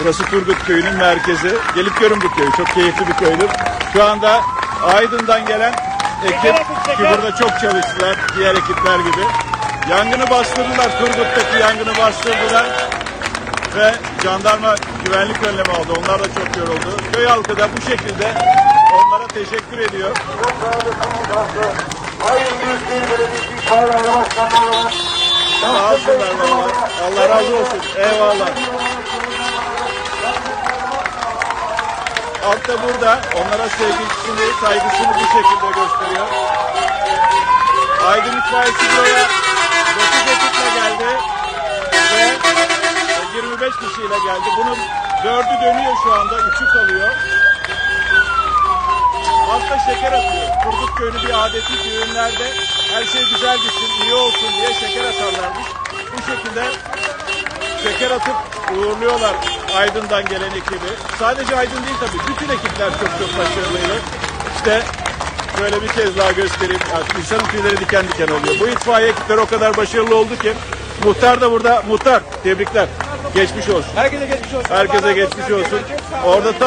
Burası Turgut Köyü'nün merkezi. Gelip görün bu köyü. Çok keyifli bir köydür. Şu anda Aydın'dan gelen ekip ki burada çok çalıştılar. Diğer ekipler gibi. Yangını bastırdılar. Turgut'taki yangını bastırdılar. Ve jandarma güvenlik önlemi aldı. Onlar da çok yoruldu. Köy halkı da bu şekilde onlara teşekkür ediyor. Sağ olsunlar. Allah razı olsun. Eyvallah. Altta burada onlara sevgisini, saygısını bu şekilde gösteriyor. Aydın İtfaiyesi buraya 9 ekiple geldi ve 25 kişiyle geldi. Bunun dördü dönüyor şu anda, üçü kalıyor. Altta şeker atıyor. Turgut Köyü'nün bir adeti düğünlerde her şey güzel gitsin, iyi olsun diye şeker atarlarmış. Şeker atıp uğurluyorlar Aydın'dan gelen ekibi. Sadece Aydın değil tabii. Bütün ekipler çok çok başarılıydı. İşte şöyle bir kez daha göstereyim. Yani insanın tüyleri diken diken oluyor. Bu itfaiye ekipleri o kadar başarılı oldu ki muhtar da burada. Muhtar tebrikler. Geçmiş olsun. Herkese geçmiş olsun. Herkese geçmiş olsun. Orada